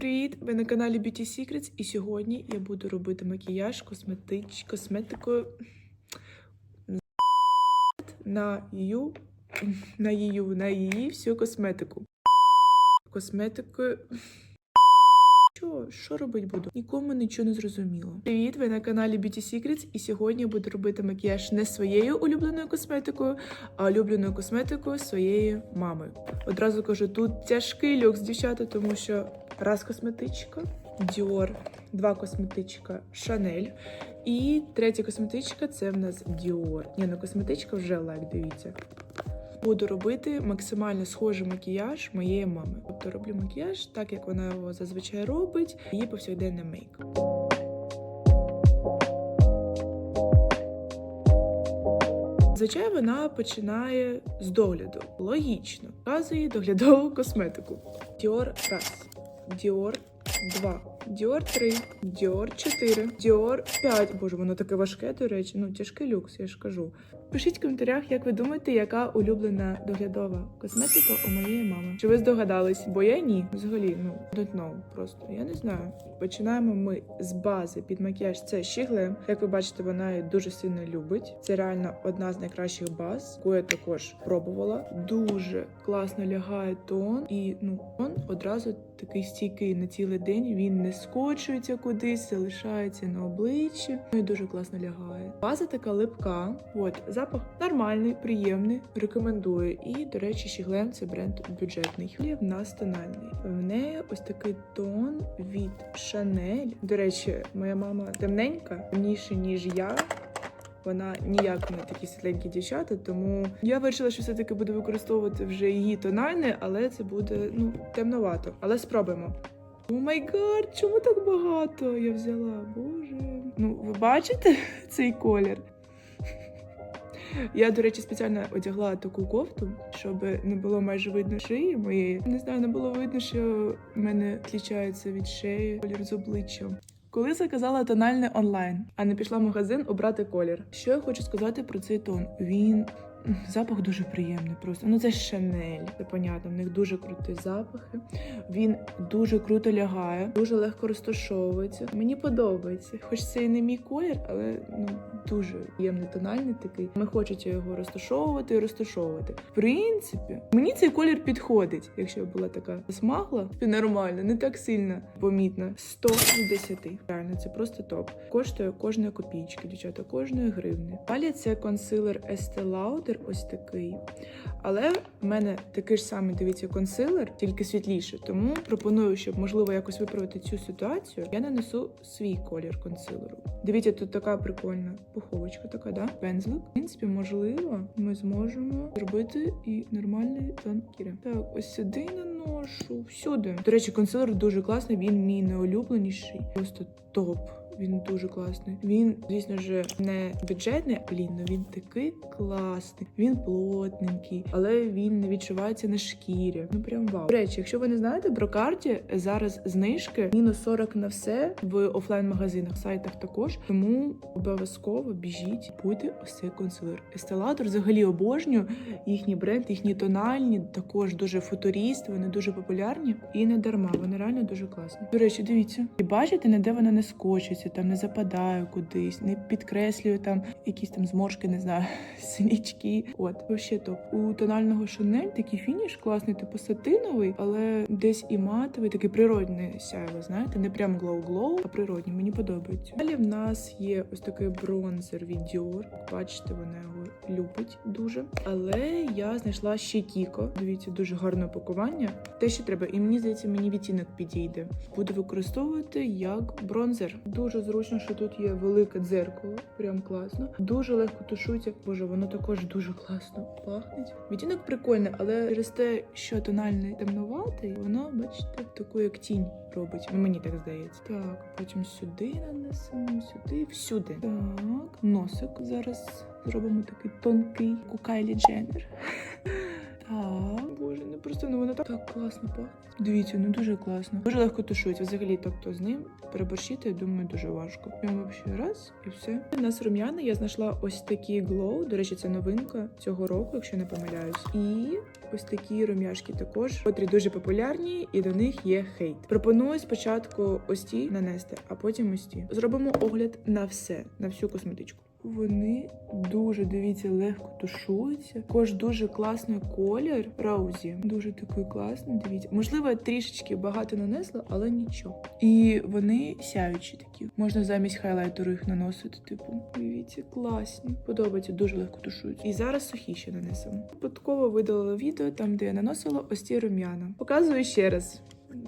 Привіт! Ви на каналі Beauty Secrets і сьогодні я буду робити макіяж косметич... косметикою на її, на її, на її всю косметику. Косметикою. Що, що робити буду? Нікому нічого не зрозуміло. Привіт! Ви на каналі Beauty Secrets і сьогодні я буду робити макіяж не своєю улюбленою косметикою, а улюбленою косметикою своєї мами. Одразу кажу, тут тяжкий люкс, дівчата, тому що раз косметичка Dior, два косметичка Chanel і третя косметичка це в нас Dior. Ні, ну косметичка вже лайк, дивіться. Буду робити максимально схожий макіяж моєї мами. Тобто роблю макіяж так, як вона його зазвичай робить, її повсякденний мейк. Зазвичай вона починає з догляду. Логічно. Вказує доглядову косметику. Dior раз, Dior 2, Dior 3, Dior 4, Dior 5. Боже, воно таке важке, до речі. Ну, тяжкий люкс, я ж кажу. Пишіть в коментарях, як ви думаєте, яка улюблена доглядова косметика у моєї мами. Чи ви здогадались? Бо я ні. Взагалі, ну don't know, просто я не знаю. Починаємо ми з бази під макіяж. Це щіглем. Як ви бачите, вона її дуже сильно любить. Це реально одна з найкращих баз, яку я також пробувала. Дуже класно лягає тон, і ну тон одразу такий стійкий на цілий день. Він не скочується кудись, залишається на обличчі. Ну і дуже класно лягає. База така липка. От запах нормальний, приємний. Рекомендую. І до речі, щіглем це бренд бюджетний. І в нас тональний. В неї ось такий тон від Chanel. До речі, моя мама темненька, темніше, ніж я. Вона ніяк не такі світленькі дівчата, тому я вирішила, що все-таки буду використовувати вже її тональне, але це буде ну темновато. Але спробуємо. О май гад, чому так багато? Я взяла, боже. Ну, ви бачите цей колір? Я, до речі, спеціально одягла таку кофту, щоб не було майже видно шиї моєї. Не знаю, не було видно, що в мене відрізняється від шиї колір з обличчя. Коли заказала тональне онлайн, а не пішла в магазин обрати колір. Що я хочу сказати про цей тон? Він запах дуже приємний. Просто ну це Шанель. Це понятно. В них дуже круті запахи. Він дуже круто лягає, дуже легко розташовується. Мені подобається. Хоч це і не мій колір, але ну дуже приємний тональний такий. Ми хочеться його розташовувати і розташовувати. В принципі, мені цей колір підходить, якщо я була така смагла, нормально, не так сильно помітно. 100 з 10. Реально, це просто топ. Коштує кожної копійки, дівчата, кожної гривни. Далі це консилер Estee Lauder, ось такий. Але в мене такий ж самий, дивіться, консилер, тільки світліше. Тому пропоную, щоб можливо якось виправити цю ситуацію. Я нанесу свій колір консилеру. Дивіться, тут така прикольна пуховочка, така, да? Пензлик. В принципі, можливо, ми зможемо зробити і нормальний тон кіри. Так, ось сюди наношу. Всюди. До речі, консилер дуже класний. Він мій найулюбленіший. Просто топ. Він дуже класний. Він, звісно ж, не бюджетний, блін, ну він такий класний. Він плотненький, але він не відчувається на шкірі. Ну прям вау. До речі, якщо ви не знаєте, про карті зараз знижки мінус 40 на все в офлайн-магазинах, сайтах також. Тому обов'язково біжіть, купуйте ось цей консилер. Естеладор взагалі обожнюю їхній бренд, їхні тональні, також дуже футуріст. Вони дуже популярні і не дарма. Вони реально дуже класні. До речі, дивіться, і бачите, ніде вона не скочиться, там не западає кудись, не підкреслює там якісь там зморшки, не знаю, синячки. От вообще топ. У тонального Шанель такий фініш класний, типу сатиновий, але десь і матовий, такий природний сяйво, знаєте, не прям глоу-глоу, а природній. Мені подобається. Далі в нас є ось такий бронзер від Dior. Бачите, вона його любить дуже. Але я знайшла ще Кіко. Дивіться, дуже гарне упакування. Те, що треба, і мені здається, мені відтінок підійде. Буду використовувати як бронзер. Дуже зручно, що тут є велике дзеркало, прям класно. Дуже легко тушується. Боже, воно також дуже класно пахне. Відтінок прикольний, але через те, що тональний темнуватий, воно, бачите, таку як тінь робить. Ну, мені так здається. Так, потім сюди нанесемо, сюди, всюди. Так, носик зараз зробимо такий тонкий, у Дженнер. Так, боже, не просто ну воно так, так класно пахне. Дивіться, ну дуже класно. Дуже легко тушується. Взагалі, тобто з ним переборщити, я думаю, дуже важко. Прямо взагалі раз і все. У нас рум'яна я знайшла ось такі glow. До речі, це новинка цього року, якщо не помиляюсь. І ось такі рум'яшки також, котрі дуже популярні, і до них є хейт. Пропоную спочатку ось ті нанести, а потім ось ті. Зробимо огляд на все, на всю косметичку. Вони дуже дивіться, легко тушуються. Також дуже класний колір Роузі. Дуже такий класний. Дивіться, можливо, трішечки багато нанесла, але нічого. І вони сяючі такі. Можна замість хайлайтеру їх наносити. Типу, дивіться, класні. Подобається, дуже легко тушуються. І зараз сухі ще нанесемо. Випадково видалила відео там, де я наносила ось ці рум'яна. Показую ще раз.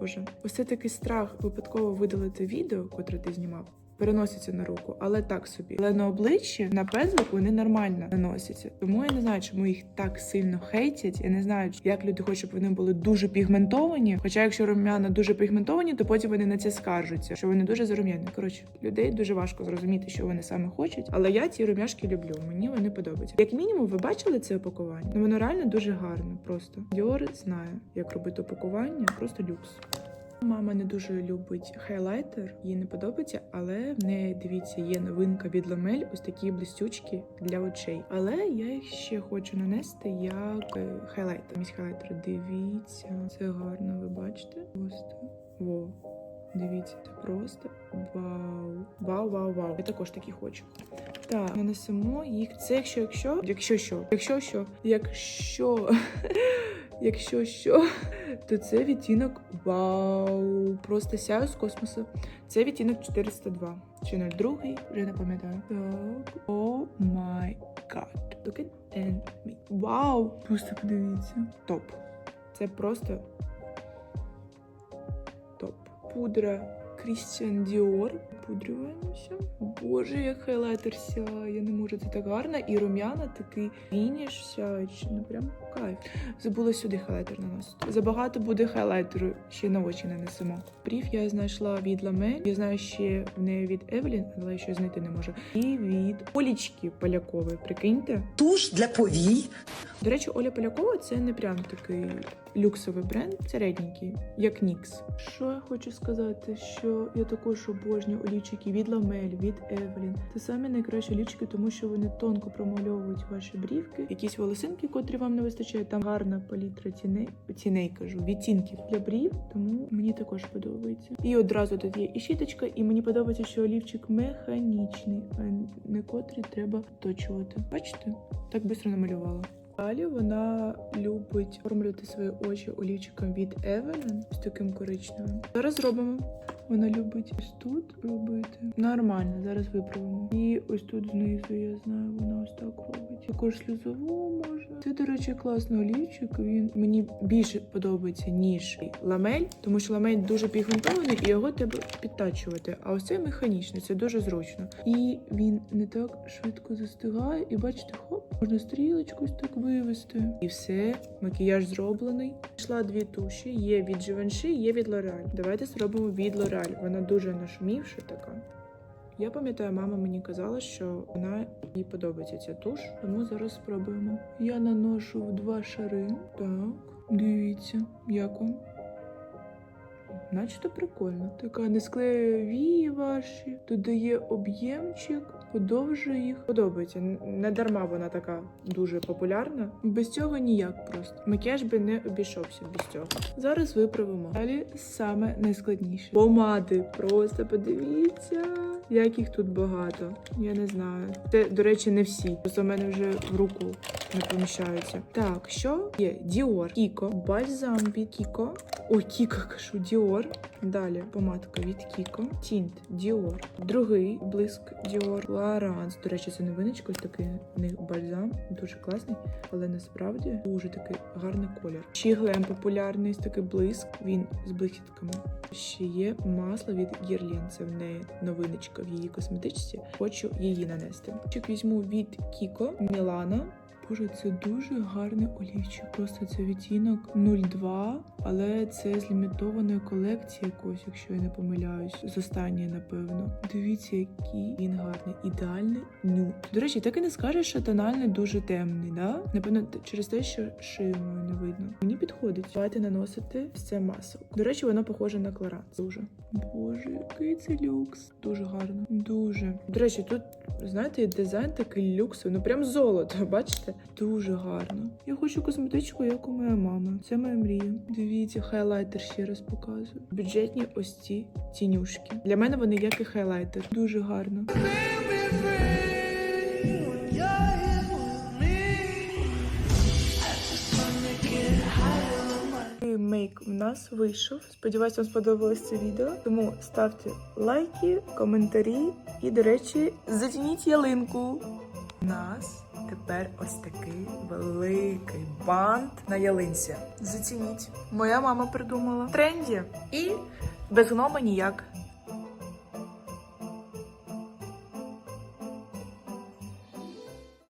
Боже, ось це такий страх випадково видалити відео, котре ти знімав. Переноситься на руку, але так собі. Але на обличчі, на пензлик вони нормально наносяться. Тому я не знаю, чому їх так сильно хейтять. Я не знаю, як люди хочуть, щоб вони були дуже пігментовані. Хоча, якщо рум'яна дуже пігментовані, то потім вони на це скаржуться, що вони дуже зарум'яні. Коротше, людей дуже важко зрозуміти, що вони саме хочуть. Але я ці рум'яшки люблю. Мені вони подобаються. Як мінімум, ви бачили це опакування? Ну воно реально дуже гарне. Просто Dior знає, як робити опакування. Просто люкс. Мама не дуже любить хайлайтер, їй не подобається, але в неї дивіться, є новинка від Ламель, ось такі блистючки для очей. Але я їх ще хочу нанести як е, хайлайтер. Місь хайлайтер. Дивіться, це гарно, ви бачите? Просто во. Дивіться, це просто вау. Вау, вау, вау. Я також такі хочу. Так, нанесемо їх. Це якщо, якщо, якщо що, якщо що, якщо, якщо що, то це відтінок вау. Просто сяю з космосу. Це відтінок 402. Чи 02, вже не пам'ятаю. Так. О май гад. Look at me. Вау! Просто подивіться. Топ. Це просто топ. Пудра Christian Dior. Пудрюємося. Боже, як хайлайтер сяє. Не можу, це так гарно. І рум'яна такий фініш сяючий. Ну прям кайф. Забула сюди хайлайтер наносити. Забагато буде хайлайтеру, ще на очі нанесемо. Брів я знайшла від Ламель. Я знаю ще в неї від Евелін, але я ще знайти не можу. І від Олічки Полякової. Прикиньте. Туш для повій. До речі, Оля Полякова це не прям такий люксовий бренд, середненький, як Нікс. Що я хочу сказати, що я також обожнюю олівчики від Ламель, від Евелін. Це самі найкращі олівчики, тому що вони тонко промальовують ваші брівки, якісь волосинки, котрі вам не вистачає. Там гарна палітра тіней, тіней кажу, відтінків для брів, тому мені також подобається. І одразу тут є і щіточка, і мені подобається, що олівчик механічний, а не котрий треба точувати. Бачите? Так швидко намалювала. Далі вона любить оформлювати свої очі олівчиком від Evelyn з таким коричневим. Зараз зробимо. Вона любить ось тут робити. Нормально, зараз виправимо. І ось тут знизу, я знаю, вона ось так робить. Також сльозову можна. Це, до речі, класний олівчик. Він мені більше подобається, ніж ламель, тому що ламель дуже пігментований і його треба підтачувати. А ось цей механічний, це дуже зручно. І він не так швидко застигає. І бачите, хоп, можна стрілочку так вивести. І все, макіяж зроблений. Пішла дві туші. Є від Givenchy, є від L'Oreal. Давайте зробимо від L'Oreal. Вона дуже нашумівша така. Я пам'ятаю, мама мені казала, що вона їй подобається ця туш, тому зараз спробуємо. Я наношу в два шари. Так, дивіться, як вам. Начебто прикольно. Така не склеює вії ваші, додає об'ємчик, подовжує їх. Подобається. Не дарма вона така дуже популярна. Без цього ніяк просто. Макіяж би не обійшовся без цього. Зараз виправимо. Далі саме найскладніше. Помади. Просто подивіться, як їх тут багато. Я не знаю. Це, до речі, не всі. Просто в мене вже в руку не поміщаються. Так, що є? Діор, Кіко, бальзам від Кіко. Ой, Кіко кажу, Діор. Далі помадка від Кіко, Тінт Діор. Другий блиск Діор. Ларанс. До речі, це новиночка, ось такий в них бальзам. Дуже класний, але насправді дуже такий гарний колір. Ще популярний, такий блиск. Він з блискітками. Ще є масло від Guerlain, це в неї новиночка в її косметичці. Хочу її нанести. Чик візьму від Кіко Мілана. Боже, це дуже гарний олівчик. Просто це відтінок 02. але це з лімітованої колекції якоїсь, якщо я не помиляюсь. З останньої, напевно. Дивіться, який він гарний, ідеальний нюд. До речі, так і не скажеш, що тональний дуже темний, да? Напевно, через те, що шию мою не видно. Мені підходить. Давайте наносити ось це масло. До речі, воно похоже на кларанс. Дуже. Боже, який це люкс. Дуже гарно. Дуже. До речі, тут, знаєте, дизайн такий люксовий. Ну прям золото, бачите? Дуже гарно. Я хочу косметичку, як у моєї мами. Це моя мрія. Дивіться, хайлайтер ще раз показую. Бюджетні ось ці тінюшки. Для мене вони як і хайлайтер. Дуже гарно. Мейк у нас вийшов. Сподіваюсь, вам сподобалось це відео. Тому ставте лайки, коментарі і, до речі, затяніть ялинку. Нас тепер ось такий великий бант на ялинці. Зацініть. Моя мама придумала тренді і без гнома ніяк.